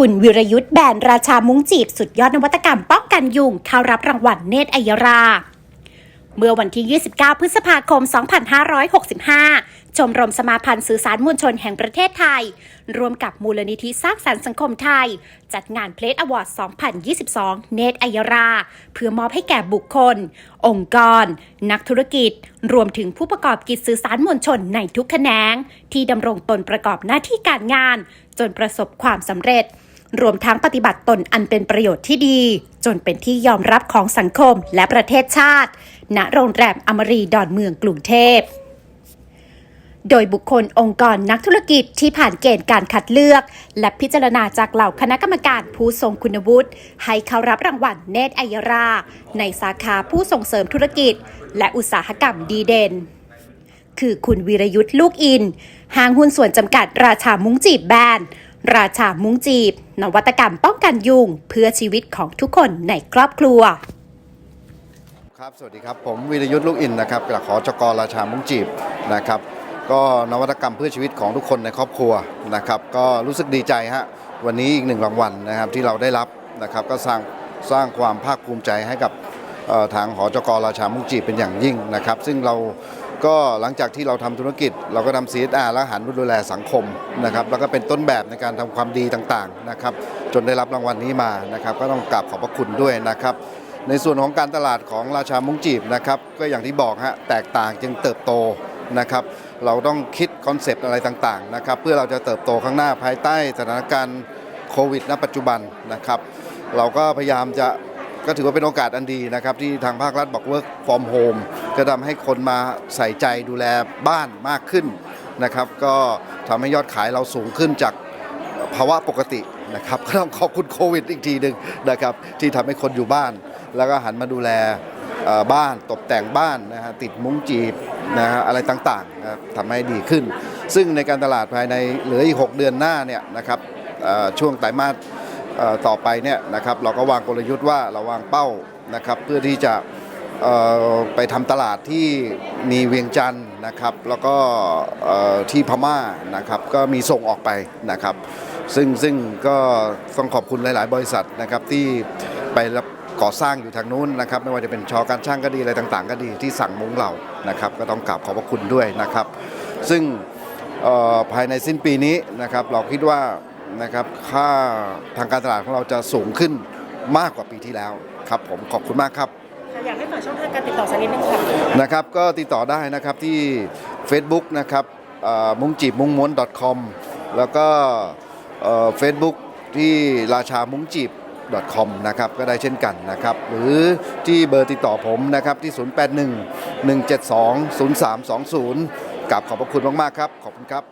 คุณวิรยุทธ์แบนราชามุ้งจีบสุดยอดนวัตกรรมป้องกันยุง เข้ารับรางวัลเนตรอัยรา เมื่อวันที่ 29 พฤษภาคม 2565 ชมรมสมาพันธ์สื่อสารมวลชนแห่งประเทศไทย ร่วมกับมูลนิธิสร้างสรรค์สังคมไทย จัดงานเพล t อวอร์ด 2022 เนตรอัยรา เพื่อมอบให้แก่บุคคล องค์กร นักธุรกิจ รวมถึงผู้ประกอบกิจสื่อสารมวลชนในทุกแขนง ที่ดำรงตนประกอบหน้าที่การงาน จนประสบความสำเร็จ รวมทั้งปฏิบัติตนอันเป็นประโยชน์ที่ดี จนเป็นที่ยอมรับของสังคมและประเทศชาติ ณ โรงแรมอมรีดอนเมืองกรุงเทพโดยบุคคลองค์กรนักธุรกิจที่ผ่านเกณฑ์การคัดเลือก และพิจารณาจากเหล่าคณะกรรมการผู้ทรงคุณวุฒิให้เข้ารับรางวัลเนตรอัยรา ในสาขาผู้ส่งเสริมธุรกิจ และอุตสาหกรรมดีเด่น คือคุณวีรยุทธ์ลูกอิน ห้างหุ้นส่วนจำกัดราชามุ้งจีบแบรนด์ ราชามุ้งจีบ นวัตกรรมป้องกันยุงเพื่อชีวิตของทุกคนในครอบครัว ครับ สวัสดีครับ ผมวีรยุทธ์ลูกอินนะครับจากขอจกราชามุ้งจีบนะครับ ก็นวัตกรรมเพื่อชีวิตของทุกคนในครอบครัวนะครับ ก็รู้สึกดีใจฮะวันนี้อีกหนึ่งรางวัลนะครับที่เราได้รับนะครับ ก็สร้างสร้างความภาคภูมิใจให้กับทางหอจกราชามุ้งจีบเป็นอย่างยิ่งนะครับ ซึ่งเรา ก็หลังจากที่เราทำธุรกิจ เราก็ทำ CSR แล้วหันมาดูแลสังคมนะครับแล้วก็เป็นต้นแบบในการทำความดีต่างๆนะครับจนได้รับรางวัลนี้มานะครับก็ต้องกราบขอบพระคุณด้วยนะครับในส่วนของการตลาดของราชามุ้งจีบนะครับก็อย่างที่บอกฮะแตกต่างจึงเติบโตนะครับเราต้องคิดคอนเซปต์อะไรต่างๆนะครับเพื่อเราจะเติบโตข้างหน้าภายใต้สถานการณ์โควิด ณ ปัจจุบันนะครับเราก็พยายามจะ ก็ถือว่าเป็นโอกาสอันดีนะครับที่ทางภาครัฐบอก work from home จะทำให้คนมาใส่ใจดูแลบ้านมากขึ้นนะครับ ก็ทำให้ยอดขายเราสูงขึ้นจากภาวะปกตินะครับก็ต้องขอบคุณโควิดอีกทีหนึ่งนะครับที่ทำให้คนอยู่บ้าน แล้วก็หันมาดูแลบ้านตกแต่งบ้านนะฮะติดมุ้งจีบนะฮะอะไรต่างๆทำให้ดีขึ้น ซึ่งในการตลาดภายในเหลืออีก 6 เดือนหน้าเนี่ยนะครับช่วงไตรมาส ต่อไปเนี่ยนะครับเราก็วางกลยุทธ์ว่าเราวางเป้านะครับเพื่อที่จะไปทำตลาดที่มีเวียงจันทร์นะครับ แล้วก็ที่พม่านะครับก็มีส่งออกไปนะครับ ซึ่งซึ่งก็ต้องขอบคุณหลาย ๆ บริษัทนะครับที่ไปรับก่อสร้างอยู่ทางนู้นนะครับ ไม่ว่าจะเป็นชอการช่างก็ดีอะไรต่างๆ ก็ดีที่สั่งมุ้งเรานะครับ ก็ต้องกราบขอบพระคุณด้วยนะครับ ซึ่งภายในสิ้นปีนี้นะครับเราคิดว่า นะครับค่าทางการตลาดของเราจะสูงขึ้นมากกว่าปีที่แล้วครับผมขอบคุณมากครับอยากให้ฝากช่องทางการติดต่อสักนิดนึงค่ะนะครับก็ติดต่อได้นะครับที่ Facebook นะครับเอ่อมุงจีบมุงม้วน .com แล้วก็เฟซบุ๊กที่ราชามุงจีบ .com นะครับก็ได้เช่นกันนะครับหรือที่เบอร์ติดต่อผมนะครับที่ 081 172 0320กับขอบพระคุณมาก ๆ ครับ ขอบคุณครับ